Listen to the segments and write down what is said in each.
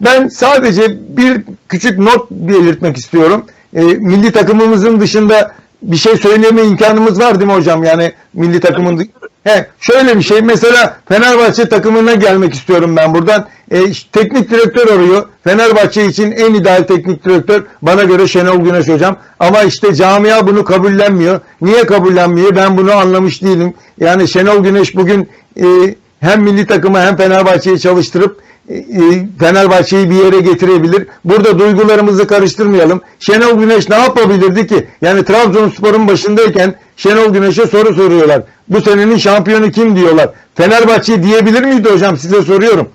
Ben sadece bir küçük not belirtmek istiyorum. E, milli takımımızın dışında bir şey söyleme imkanımız var değil mi hocam? Yani milli takımın He, şöyle bir şey mesela Fenerbahçe takımına gelmek istiyorum ben buradan. E, teknik direktör arıyor. Fenerbahçe için en ideal teknik direktör bana göre Şenol Güneş hocam. Ama işte camia bunu kabullenmiyor. Niye kabullenmiyor? Ben bunu anlamış değilim. Yani Şenol Güneş bugün e, hem milli takımı hem Fenerbahçe'yi çalıştırıp e, e, Fenerbahçe'yi bir yere getirebilir. Burada duygularımızı karıştırmayalım. Şenol Güneş ne yapabilirdi ki? Yani Trabzonspor'un başındayken Şenol Güneş'e soru soruyorlar. Bu senenin şampiyonu kim diyorlar. Fenerbahçe diyebilir miydi hocam? Size soruyorum.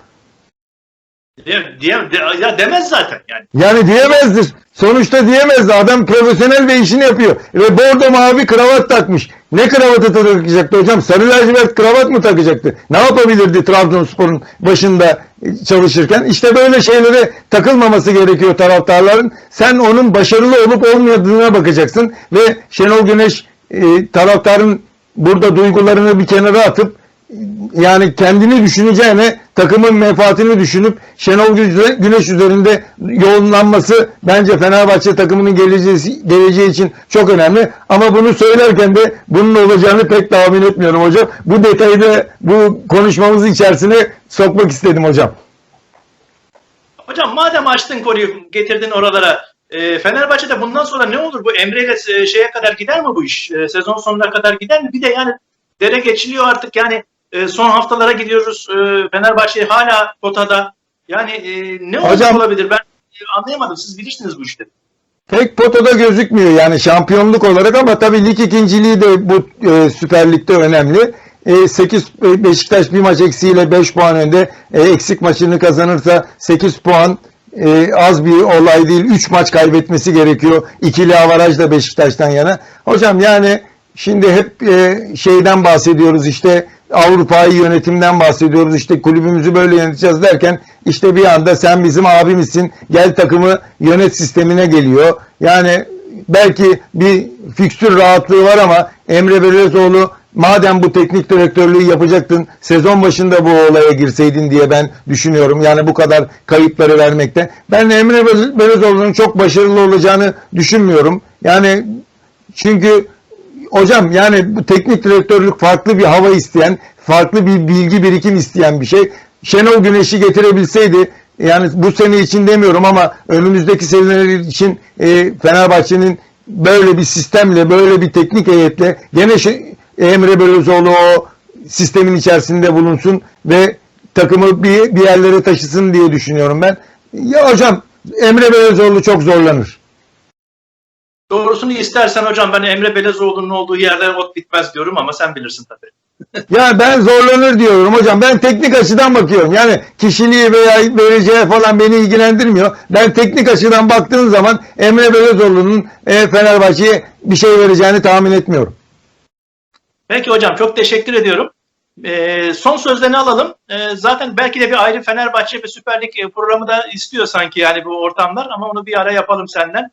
Diye, diye, de- ya demez zaten yani. Yani diyemezdir. Sonuçta diyemezdi. Adam profesyonel ve işini yapıyor. Ve bordo mavi kravat takmış. Ne kravatı takacaktı hocam? Sarı lacivert kravat mı takacaktı? Ne yapabilirdi Trabzonspor'un başında çalışırken? İşte böyle şeylere takılmaması gerekiyor taraftarların. Sen onun başarılı olup olmadığına bakacaksın. Ve Şenol Güneş e, taraftarın burada duygularını bir kenara atıp yani kendini düşüneceğine takımın menfaatini düşünüp Şenol Güne- Güneş üzerinde yoğunlanması bence Fenerbahçe takımının geleceği, geleceği için çok önemli. Ama bunu söylerken de bunun olacağını pek tahmin etmiyorum hocam. Bu detayı da bu konuşmamızın içerisine sokmak istedim hocam. Hocam madem açtın konuyu getirdin oralara e, Fenerbahçe'de bundan sonra ne olur bu Emre ile e, şeye kadar gider mi bu iş? E, sezon sonuna kadar gider mi? Bir de yani dere geçiliyor artık yani e, son haftalara gidiyoruz. E, Fenerbahçe hala potada. Yani e, ne Hocam- olabilir? Ben e, anlayamadım. Siz bilirsiniz bu işleri. Pek potada gözükmüyor yani şampiyonluk olarak ama tabii lig ikinciliği de bu e, Süper Lig'de önemli. E, 8 e, Beşiktaş bir maç eksiğiyle 5 puan önde. E, eksik maçını kazanırsa 8 puan e, az bir olay değil. 3 maç kaybetmesi gerekiyor. İkili avaraj da Beşiktaş'tan yana. Hocam yani şimdi hep e, şeyden bahsediyoruz işte Avrupa'yı yönetimden bahsediyoruz. İşte kulübümüzü böyle yöneteceğiz derken işte bir anda sen bizim abimizsin gel takımı yönet sistemine geliyor. Yani belki bir fikstür rahatlığı var ama Emre Belözoğlu madem bu teknik direktörlüğü yapacaktın sezon başında bu olaya girseydin diye ben düşünüyorum. Yani bu kadar kayıpları vermekte. Ben Emre Bel- Belözoğlu'nun çok başarılı olacağını düşünmüyorum. Yani çünkü Hocam yani bu teknik direktörlük farklı bir hava isteyen, farklı bir bilgi birikim isteyen bir şey. Şenol Güneş'i getirebilseydi yani bu sene için demiyorum ama önümüzdeki seneler için e, Fenerbahçe'nin böyle bir sistemle, böyle bir teknik heyetle gene şey, Emre Belözoğlu o sistemin içerisinde bulunsun ve takımı bir, bir yerlere taşısın diye düşünüyorum ben. Ya hocam Emre Belözoğlu çok zorlanır. Doğrusunu istersen hocam ben Emre Belezoğlu'nun olduğu yerde ot bitmez diyorum ama sen bilirsin tabii. Ya ben zorlanır diyorum hocam. Ben teknik açıdan bakıyorum. Yani kişiliği veya vereceği falan beni ilgilendirmiyor. Ben teknik açıdan baktığım zaman Emre Belözoğlu'nun e, Fenerbahçe'ye bir şey vereceğini tahmin etmiyorum. Peki hocam çok teşekkür ediyorum. Ee, son sözlerini alalım. Ee, zaten belki de bir ayrı Fenerbahçe ve Süper Lig e, programı da istiyor sanki yani bu ortamlar ama onu bir ara yapalım senden.